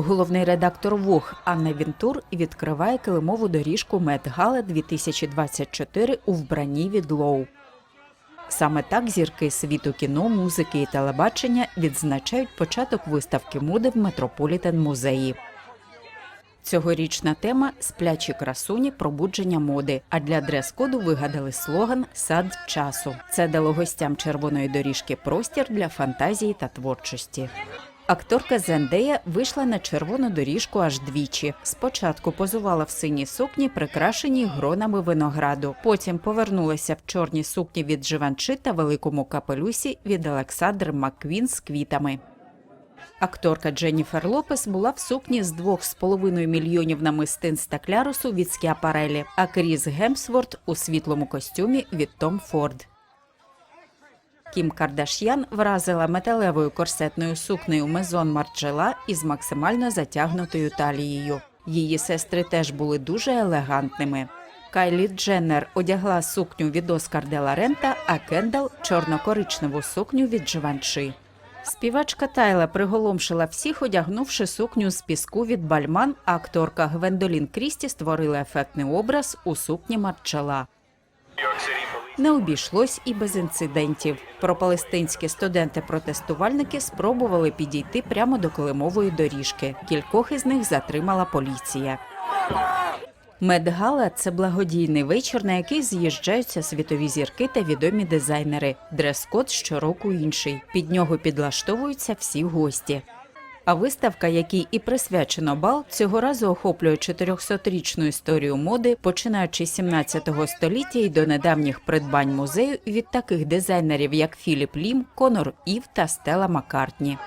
Головний редактор Вог Анна Вінтур відкриває килимову доріжку Медгала 2024 у вбранні від Лоу. Саме так зірки світу кіно, музики і телебачення відзначають початок виставки моди в Метрополітен музеї. Цьогорічна тема сплячі красуні пробудження моди. А для дрес-коду вигадали слоган Сад часу. Це дало гостям червоної доріжки простір для фантазії та творчості. Акторка Зендея вийшла на червону доріжку аж двічі. Спочатку позувала в синій сукні, прикрашеній гронами винограду. Потім повернулася в чорній сукні від Живанчи та великому капелюсі від Олександр Макквін з квітами. Акторка Дженніфер Лопес була в сукні з 2,5 мільйонів намистин стаклярусу від Скіапарелі, а Кріс Гемсворт у світлому костюмі від Том Форд. Кім Кардаш'ян вразила металевою корсетною сукнею Мезон Марджела із максимально затягнутою талією. Її сестри теж були дуже елегантними. Кайлі Дженнер одягла сукню від Оскар де ла Рента, а Кендал чорно-коричневу сукню від Живанши. Співачка Тайла приголомшила всіх, одягнувши сукню з піску від Бальман, а акторка Гвендолін Крісті створила ефектний образ у сукні Марчела. Не обійшлось і без інцидентів. Пропалестинські студенти-протестувальники спробували підійти прямо до килимової доріжки. Кількох із них затримала поліція. Медгала це благодійний вечір, на який з'їжджаються світові зірки та відомі дизайнери. Дрес-код щороку інший. Під нього підлаштовуються всі гості. А виставка, якій і присвячено бал, цього разу охоплює 400-річну історію моди, починаючи з 17 століття і до недавніх придбань музею від таких дизайнерів, як Філіп Лім, Конор Ів та Стела Маккартні.